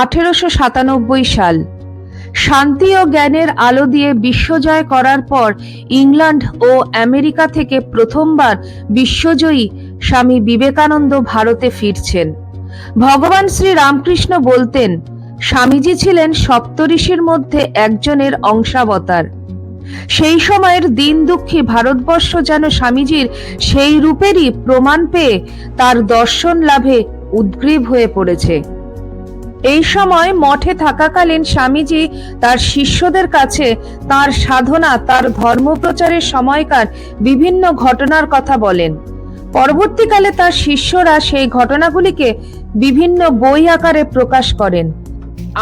আঠেরোশো সাতানব্বই সাল। শান্তি ও জ্ঞানের আলো দিয়ে বিশ্বজয় করার পর ইংল্যান্ড ও আমেরিকা থেকে প্রথমবার বিশ্বজয়ী স্বামী বিবেকানন্দ ভারতে ফিরছেন। ভগবান শ্রী রামকৃষ্ণ বলতেন, স্বামীজি ছিলেন সপ্তঋষির মধ্যে একজনের অংশাবতার। সেই সময়ের দিন দুঃখী ভারতবর্ষ যেন স্বামীজির সেই রূপেরই প্রমাণ পেয়ে তার দর্শন লাভে উদ্গ্রীব হয়ে পড়েছে। এই সময় মঠে থাকাকালীন স্বামীজি তার শিষ্যদের কাছে তার সাধনা, তার ধর্মপ্রচারের সময়কার বিভিন্ন ঘটনার কথা বলেন। পরবর্তীকালে তার শিষ্যরা সেই ঘটনাগুলিকে বিভিন্ন বই আকারে প্রকাশ করেন।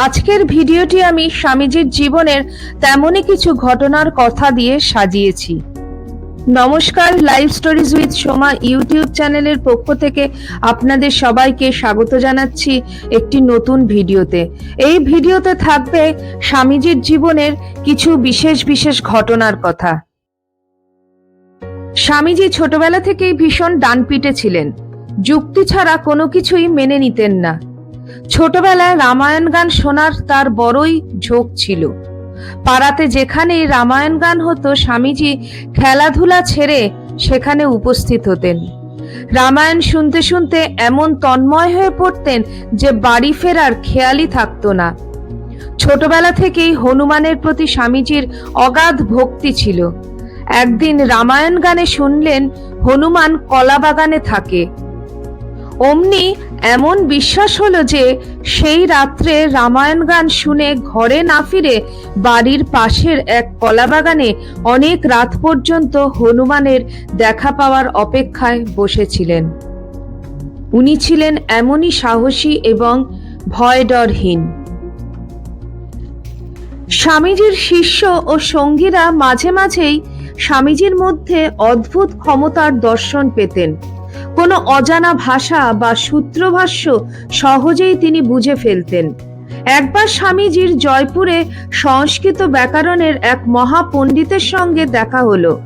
আজকের ভিডিওটি আমি স্বামীজির জীবনের তেমনই কিছু ঘটনার কথা দিয়ে সাজিয়েছি। নমস্কার live stories with Soma YouTube চ্যানেলের পক্ষ থেকে আপনাদের সবাইকে স্বাগত জানাচ্ছি একটি নতুন ভিডিওতে। এই ভিডিওতে থাকবে স্বামীজির জীবনের কিছু বিশেষ বিশেষ ঘটনার কথা। স্বামীজি ছোটবেলা থেকেই ভীষণ ডানপিটে ছিলেন। যুক্তি ছাড়া কোনো কিছুই মেনে নিতেন না। ছোটবেলায় রামায়ণ গান শোনার তার বড়ই ঝোঁক ছিল। পাড়াতে যেখানেই রামায়ণ গান হতো, স্বামীজি খেলাধুলা ছেড়ে সেখানে উপস্থিত হতেন। রামায়ণ শুনতে শুনতে এমন তন্ময় হয়ে পড়তেন যে বাড়ি ফেরার খেয়ালই থাকতো না। ছোটবেলা থেকেই হনুমানের প্রতি স্বামীজির অগাধ ভক্তি ছিল। একদিন রামায়ণ গানে শুনলেন, হনুমান কলা বাগানে থাকে। অমনি এমন বিশ্বাস হলো যে সেই রাত্রে রামায়ণ গান শুনে ঘরে না ফিরে বাড়ির পাশের এক কলাবাগানে অনেক রাত পর্যন্ত হনুমানের দেখা পাওয়ার অপেক্ষায় বসেছিলেন। উনি ছিলেন এমনই সাহসী এবং ভয় ডরহীন স্বামীজির শিষ্য ও সঙ্গীরা মাঝে মাঝেই স্বামীজির মধ্যে অদ্ভুত ক্ষমতার দর্শন পেতেন। কোনো অজানা ভাষা বা সূত্রভাষ্য সহজেই তিনি বুঝে ফেলতেন। একবার স্বামীজির জয়পুরে সংস্কৃত ব্যাকরণের এক মহাপণ্ডিতের সঙ্গে দেখা হলো।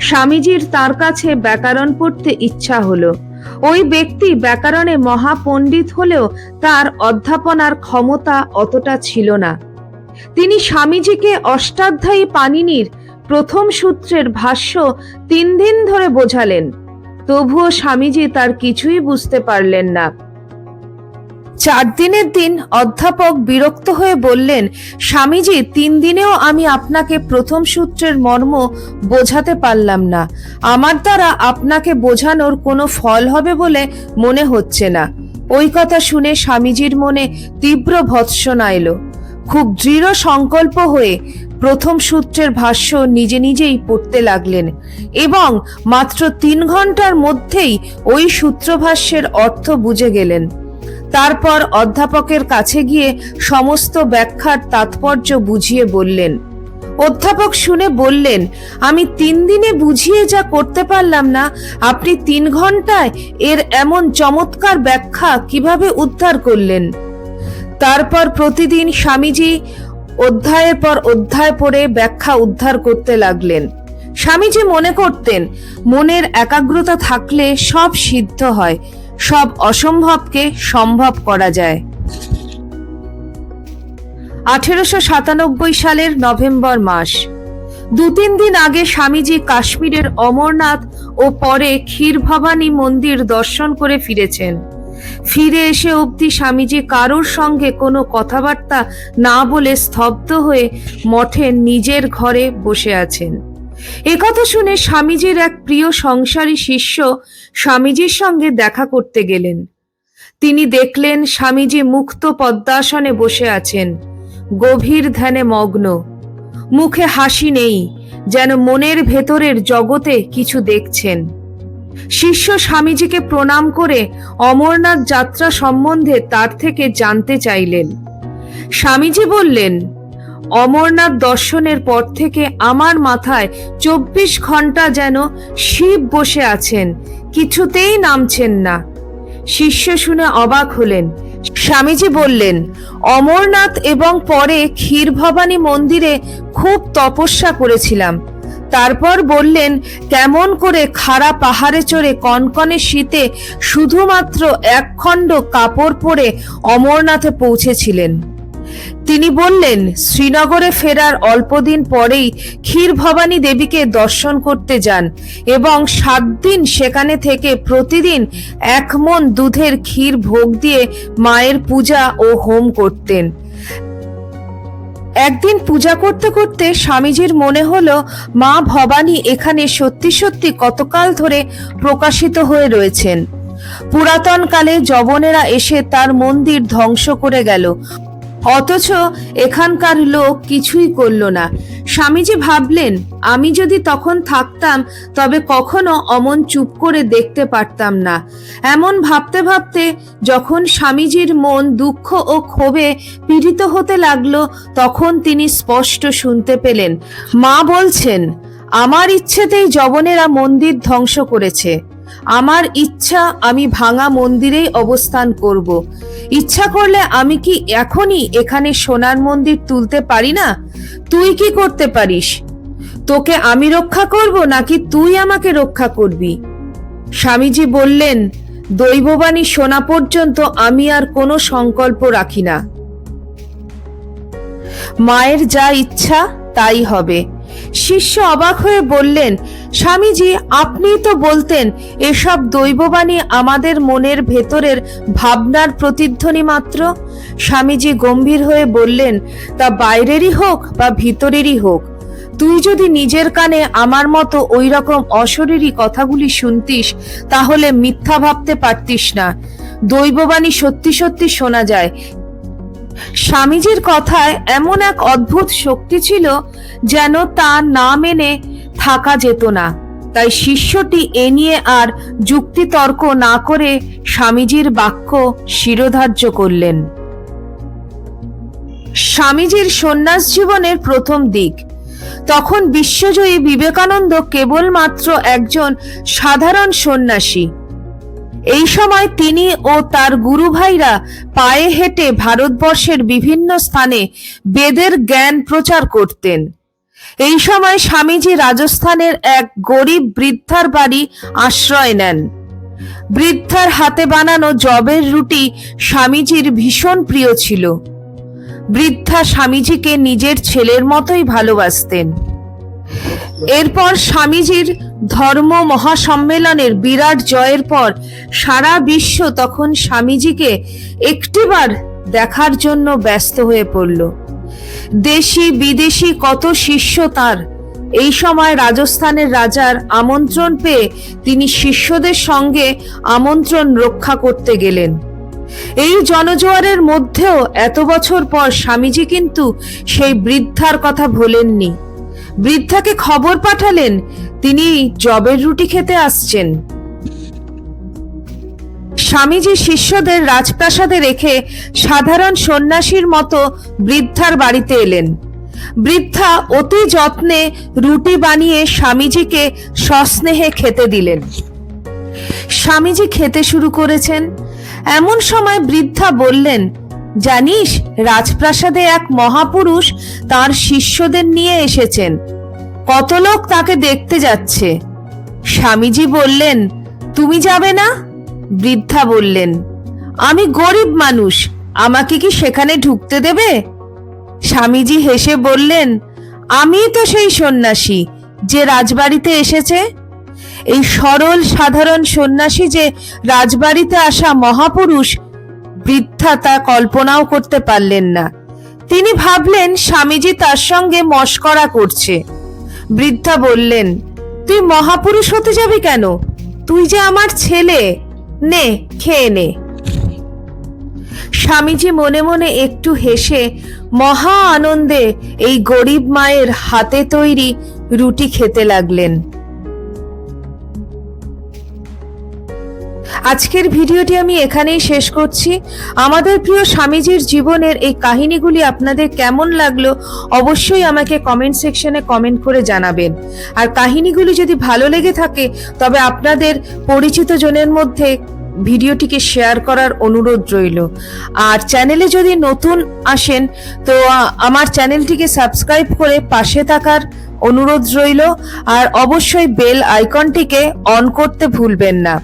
স্বামীজির তার কাছে ব্যাকরণ পড়তে ইচ্ছা হলো। ওই ব্যক্তি ব্যাকরণে মহাপণ্ডিত হলেও তার অধ্যাপনার ক্ষমতা অতটা ছিল না। তিনি স্বামীজিকে অষ্টাধ্যায়ী পানিনির প্রথম সূত্রের ভাষ্য তিন দিন ধরে বোঝালেন। তবুও স্বামীজি তার কিছুই বুঝতে পারলেন না। চার দিনের দিন অধ্যাপক বিরক্ত হয়ে বললেন, স্বামীজি, তিন দিনেও আমি আপনাকে প্রথম সূত্রের মর্ম বোঝাতে পারলাম না। আমার দ্বারা আপনাকে বোঝানোর কোনো ফল হবে বলে মনে হচ্ছে না। ওই কথা শুনে স্বামীজির মনে তীব্র ভৎসনা এলো। খুব দৃঢ় সংকল্প হয়ে প্রথম সূত্রের ভাষ্য নিজে নিজেই পড়তে লাগলেন এবং মাত্র তিন ঘণ্টার মধ্যেই ওই সূত্রভাষ্যের অর্থ বুঝে গেলেন। তারপর অধ্যাপকের কাছে গিয়ে সমস্ত ব্যাখ্যার তাৎপর্য বুঝিয়ে বললেন। অধ্যাপক শুনে বললেন, আমি তিন দিনে বুঝিয়ে যা করতে পারলাম না, আপনি তিন ঘন্টায় এর এমন চমৎকার ব্যাখ্যা কীভাবে উদ্ধার করলেন? তারপর প্রতিদিন স্বামীজি অধ্যায়ের পর অধ্যায় পড়ে ব্যাখ্যা উদ্ধার করতে লাগলেন। স্বামীজি মনে করতেন, মনের একাগ্রতা থাকলে সব সিদ্ধ হয়, সব অসম্ভবকে সম্ভব করা যায়। আঠেরোশো সাতানব্বই সালের নভেম্বর মাস। দু তিন দিন আগে স্বামীজি কাশ্মীরের অমরনাথ ও পরে ক্ষীরভবানী মন্দির দর্শন করে ফিরেছেন। ফিরে এসে অবধি স্বামীজি কারোর সঙ্গে কোনো কথাবার্তা না বলে স্তব্ধ হয়ে মঠে নিজের ঘরে বসে আছেন। একথা শুনে স্বামীজির এক প্রিয় সংসারী শিষ্য স্বামীজির সঙ্গে দেখা করতে গেলেন। তিনি দেখলেন স্বামীজি মুক্ত পদ্মাসনে বসে আছেন, গভীর ধ্যানে মগ্ন। মুখে হাসি নেই, যেন মনের ভেতরের জগতে কিছু দেখছেন। শিষ্য স্বামীজিকে প্রণাম করে অমরনাথ যাত্রা সম্বন্ধে তার থেকে জানতে চাইলেন। স্বামীজি বললেন, অমরনাথ দর্শনের পর থেকে আমার মাথায় চব্বিশ ঘণ্টা যেন শিব বসে আছেন, কিছুতেই নামছেন না। শিষ্য শুনে অবাক হলেন। স্বামীজি বললেন, অমরনাথ এবং পরে ক্ষীরভবানী মন্দিরে খুব তপস্যা করেছিলাম। তারপর বললেন, কেমন করে খাড়া পাহাড়ে চড়ে কনকনে শীতে শুধুমাত্র এক খণ্ড কাপড় পরে অমরনাথে পৌঁছেছিলেন? তিনি বললেন, শ্রীনগরে ফেরার অল্পদিন পরেই ক্ষীর ভবানী দেবীকে দর্শন করতে যান এবং সাত দিন সেখানে থেকে প্রতিদিন এক মন দুধের ক্ষীর ভোগ দিয়ে মায়ের পূজা ও হোম করতেন। একদিন পূজা করতে করতে স্বামীজির মনে হলো, মা ভবানী এখানে সত্যি সত্যি কতকাল ধরে প্রকাশিত হয়ে রয়েছেন। পুরাতন কালে জবনেরা এসে তার মন্দির ধ্বংস করে গেল। অথচ এখানকার লোক কিছুই করল না। স্বামীজি ভাবলেন, আমি যদি তখন থাকতাম, তবে কখনো অমন চুপ করে দেখতে পারতাম না। এমন ভাবতে ভাবতে যখন স্বামীজির মন দুঃখ ও ক্ষোভে পীড়িত হতে লাগল, তখন তিনি স্পষ্ট শুনতে পেলেন, মা বলছেন, আমার ইচ্ছেতেই জবনেরা মন্দির ধ্বংস করেছে। আমার ইচ্ছা আমি ভাঙা মন্দিরেই অবস্থান করব। ইচ্ছা করলে আমি কি এখনই এখানে সোনার মন্দির তুলতে পারি না? তুই কি করতে পারিস? তোকে আমি রক্ষা করব নাকি তুই আমাকে রক্ষা করবি? স্বামীজি বললেন, দৈববাণী শোনা পর্যন্ত আমি আর কোনো সংকল্প রাখি না। মায়ের যা ইচ্ছা তাই হবে। শিষ্য অবাক হয়ে বললেন, স্বামীজি আপনি তো বলতেন, এসব দৈববাণী আমাদের মনের ভেতরের ভাবনার প্রতিধ্বনি মাত্র? স্বামীজি গম্ভীর হয়ে বললেন, তা বাইরেরই হোক বা ভিতরেরই হোক। তুই যদি নিজের কানে আমার মতো ওই রকম অশরীরী কথাগুলি শুনতিস, তাহলে মিথ্যা ভাবতে পারতিস না। দৈববাণী সত্যি সত্যি শোনা যায় স্বামীজির কথায় এমন এক অদ্ভুত শক্তি ছিল যেন তা না মেনে থাকা যেত না। তাই শিষ্যটি এ নিয়ে আর যুক্তিতর্ক না করে স্বামীজির বাক্য শিরোধার্য করলেন। স্বামীজির সন্ন্যাস জীবনের প্রথম দিক। তখন বিশ্বজয়ী বিবেকানন্দ কেবলমাত্র একজন সাধারণ সন্ন্যাসী। এই সময় তিনি ও তার গুরু ভাইরা পায়ে হেঁটে ভারতবর্ষের বিভিন্ন স্থানে বেদের জ্ঞান প্রচার করতেন। এই সময় স্বামীজি রাজস্থানের এক গরিব বৃদ্ধার বাড়ি আশ্রয় নেন। বৃদ্ধার হাতে বানানো জবের রুটি স্বামীজির ভীষণ প্রিয় ছিল। বৃদ্ধা স্বামীজিকে নিজের ছেলের মতোই ভালোবাসতেন। এরপর স্বামীজির ধর্ম মহাসম্মেলনের বিরাট জয়ের পর সারা বিশ্ব তখন স্বামীজিকে একটিবার দেখার জন্য ব্যস্ত হয়ে পড়ল। দেশি বিদেশি কত শিষ্য তার। এই সময় রাজস্থানের রাজার আমন্ত্রণ পেয়ে তিনি শিষ্যদের সঙ্গে আমন্ত্রণ রক্ষা করতে গেলেন। এই জনজোয়ারের মধ্যেও এত বছর পর স্বামীজি কিন্তু সেই বৃদ্ধার কথা ভোলেননি। বৃদ্ধাকে খবর পাঠালেন, তিনি জবের রুটি খেতে আসছেন। স্বামীজি শিষ্যদের রাজপ্রাসাদে রেখে সাধারণ সন্ন্যাসীর মতো বৃদ্ধার বাড়িতে এলেন। বৃদ্ধা অতি যত্নে রুটি বানিয়ে স্বামীজিকে সস্নেহে খেতে দিলেন। স্বামীজি খেতে শুরু করেছেন। এমন সময় বৃদ্ধা বললেন জানিস, রাজপ্রাসাদে এক মহাপুরুষ তার শিষ্যদের নিয়ে এসেছেন। কত লোক তাকে দেখতে যাচ্ছে। স্বামীজি বললেন, তুমি যাবে না? বৃদ্ধা বললেন, আমি গরিব মানুষ, আমাকে কি সেখানে ঢুকতে দেবে? স্বামীজি হেসে বললেন, আমি তো সেই সন্ন্যাসী যে রাজবাড়িতে এসেছে। এই সরল সাধারণ সন্ন্যাসী যে রাজবাড়িতে আসা মহাপুরুষ বৃদ্ধা তা কল্পনাও করতে পারলেন না। তিনি ভাবলেন, স্বামীজি তার সঙ্গে মস্করা করছে। বৃদ্ধা বললেন, তুই মহাপুরুষ হতে যাবি কেন? তুই যে আমার ছেলে। নে, খেয়ে নে। স্বামীজি মনে মনে একটু হেসে মহা আনন্দে এই গরিব মায়ের হাতে তৈরি রুটি খেতে লাগলেন। আজকের ভিডিওটি আমি এখানেই শেষ করছি। আমাদের প্রিয় স্বামীজির জীবনের এই কাহিনীগুলি আপনাদের কেমন লাগল অবশ্যই আমাকে কমেন্ট সেকশনে কমেন্ট করে জানাবেন। আর কাহিনীগুলি যদি ভালো লেগে থাকে, তবে আপনাদের পরিচিত জনের মধ্যে ভিডিওটিকে শেয়ার করার অনুরোধ রইল। আর চ্যানেলে যদি নতুন আসেন, তো আমার চ্যানেলটিকে সাবস্ক্রাইব করে পাশে থাকার অনুরোধ রইল। আর অবশ্যই বেল আইকনটিকে অন করতে ভুলবেন না।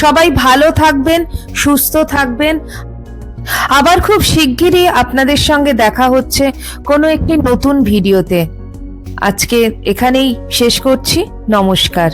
সবাই ভালো থাকবেন, সুস্থ থাকবেন। আবার খুব শিগগিরই আপনাদের সঙ্গে দেখা হচ্ছে কোনো একটি নতুন ভিডিওতে। আজকে এখানেই শেষ করছি। নমস্কার।